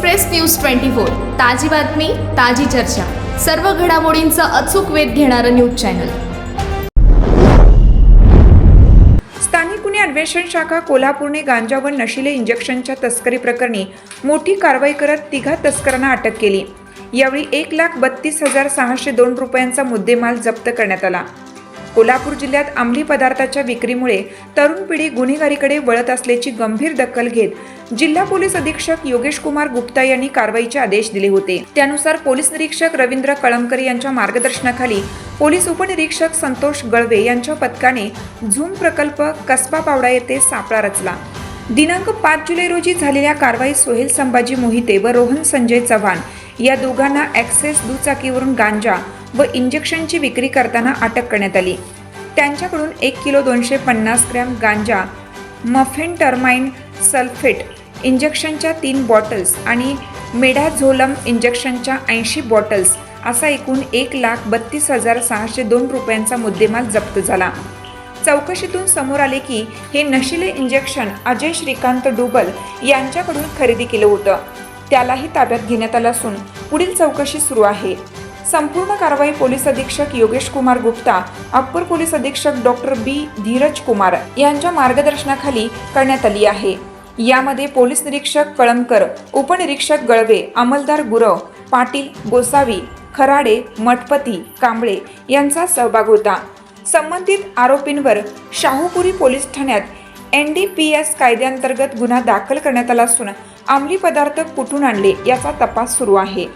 Express news twenty four ताजी बातमी ताजी चर्चा. सर्व घडामोडींचा अचूक वेध घेणारं न्यूज चॅनल. स्थानिक गुन्हे अन्वेषण शाखा कोल्हापूरने गांजा व नशिले इंजेक्शनच्या तस्करी प्रकरणी मोठी कारवाई करत तिघा तस्करांना अटक केली. यावेळी एक लाख बत्तीस हजार सहाशे दोन रुपयांचा मुद्देमाल जप्त करण्यात आला. कोल्हापूर जिल्ह्यात अंमली पदार्थाच्या विक्रीमुळे तरुण पिढी गुन्हेगारीकडे वळत असल्याची गंभीर दखल घेत जिल्हा पोलीस अधीक्षक योगेश कुमार गुप्ता यांनी कारवाईचे आदेश दिले होते. त्यानुसार पोलीस निरीक्षक रवींद्र कळमकर यांच्या मार्गदर्शनाखाली पोलीस उपनिरीक्षक संतोष गळवे यांच्या पथकाने झूम प्रकल्प कसबा पावडा येथे सापळा रचला. दिनांक पाच जुलै रोजी झालेल्या कारवाईत सोहेल संभाजी मोहिते व रोहन संजय चव्हाण या दोघांना ॲक्सेस दुचाकीवरून गांजा व इंजेक्शनची विक्री करताना अटक करण्यात आली. त्यांच्याकडून एक किलो दोनशे पन्नास ग्रॅम गांजा मफेन टर्माइन सल्फेट इंजेक्शनच्या तीन बॉटल्स आणि मेढाझोलम इंजेक्शनच्या ऐंशी बॉटल्स असा एकूण एक लाख बत्तीस हजार सहाशे दोन रुपयांचा मुद्देमाल जप्त झाला. चौकशीतून समोर आले की हे नशिले इंजेक्शन अजय श्रीकांत डुबल यांच्याकडून खरेदी केलं होतं. त्यालाही ताब्यात घेण्यात आलं असून पुढील चौकशी सुरू आहे. संपूर्ण कारवाई पोलीस अधीक्षक योगेश कुमार गुप्ता अप्पर पोलीस अधीक्षक डॉक्टर बी धीरज कुमार यांच्या मार्गदर्शनाखाली करण्यात आली आहे. यामध्ये पोलीस निरीक्षक कळमकर उपनिरीक्षक गळवे अंमलदार गुरव पाटील गोसावी खराडे मठपती कांबळे यांचा सहभाग होता. संबंधित आरोपींवर शाहूपुरी पोलीस ठाण्यात एन डी पी एस कायद्याअंतर्गत गुन्हा दाखल करण्यात आला असून अंमली पदार्थ कुठून आणले याचा तपास सुरू आहे.